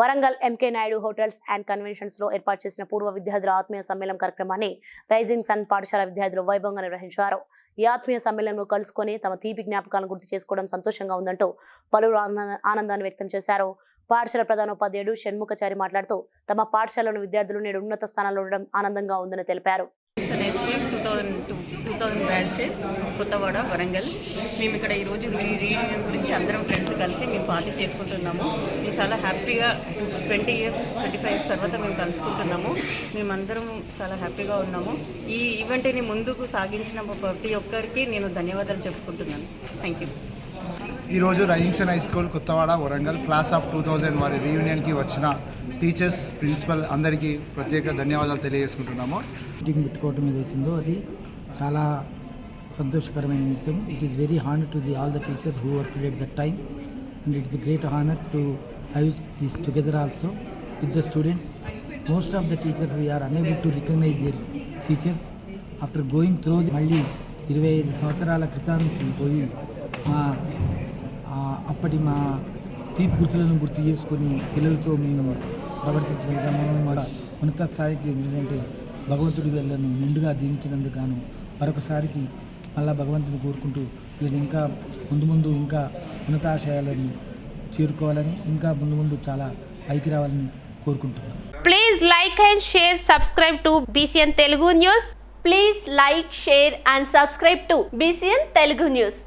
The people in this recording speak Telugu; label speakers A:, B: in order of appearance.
A: Warangal MK Naidu hotels and కన్వెన్షన్స్లో ఏర్పాటు చేసిన పూర్వ విద్యార్థుల ఆత్మీయ సమ్మేళనం కార్యక్రమాన్ని రైజింగ్ సన్ పాఠశాల విద్యార్థులు వైభవంగా నిర్వహించారు. ఈ ఆత్మీయ సమ్మేళనంలో కలుసుకొని తమ తీపి జ్ఞాపకాలను గుర్తు చేసుకోవడం సంతోషంగా ఉందంటూ పలువురు ఆనందాన్ని వ్యక్తం చేశారు. పాఠశాల ప్రధానోపాధ్యాయుడు షణ్ముఖచారి మాట్లాడుతూ తమ పాఠశాలలోని విద్యార్థులు నేడు ఉన్నత స్థానంలో ఉండడం ఆనందంగా ఉందని తెలిపారు.
B: Thousand batch Kothawada Warangal. మేము ఇక్కడ ఈరోజు మీ రీయూనియన్ గురించి అందరం ఫ్రెండ్స్ కలిసి మేము పార్టీ చేసుకుంటున్నాము. మేము చాలా హ్యాపీగా ట్వంటీ ఇయర్స్ ట్వంటీ ఫైవ్ తర్వాత మేము కలుసుకుంటున్నాము. మేమందరం చాలా హ్యాపీగా ఉన్నాము. ఈ ఈవెంట్ని ముందుకు సాగించిన ప్రతి ఒక్కరికి నేను ధన్యవాదాలు చెప్పుకుంటున్నాను. థ్యాంక్ యూ
C: ఈరోజు Rising Sun high school Kothawada Warangal class of two thousand వారి రీయూనియన్కి వచ్చిన టీచర్స్ ప్రిన్సిపల్ అందరికీ ప్రత్యేక ధన్యవాదాలు తెలియజేసుకుంటున్నాము.
D: మీటింగ్ పెట్టుకోవటం ఏదైతుందో అది. చాలా సంతోషకరమైన విషయం it is very honour to the all the teachers who work at that time and it's great honour to have this together also with the students most of the teachers we are unable to recognise their features after going through మళ్ళీ ఇరవై ఐదు సంవత్సరాల క్రితానికి పోయి మా అప్పటి మా తీపి గుర్తులను గుర్తు చేసుకొని పిల్లలతో మేము ప్రవర్తించడం విధానం కూడా ఉన్నత స్థాయికి ఎందుకంటే భగవంతుడి వెళ్ళను నిండుగా దీవించినందుకు గాను మరొకసారికి మళ్ళా భగవంతుని కోరుకుంటూ వీళ్ళు ఇంకా ముందు ముందు ఇంకా ఉన్నతాశయాలను చేరుకోవాలని ఇంకా ముందు ముందు చాలా పైకి రావాలని కోరుకుంటున్నాను
E: please like and share subscribe to BCN Telugu news
F: please like share and subscribe to BCN Telugu news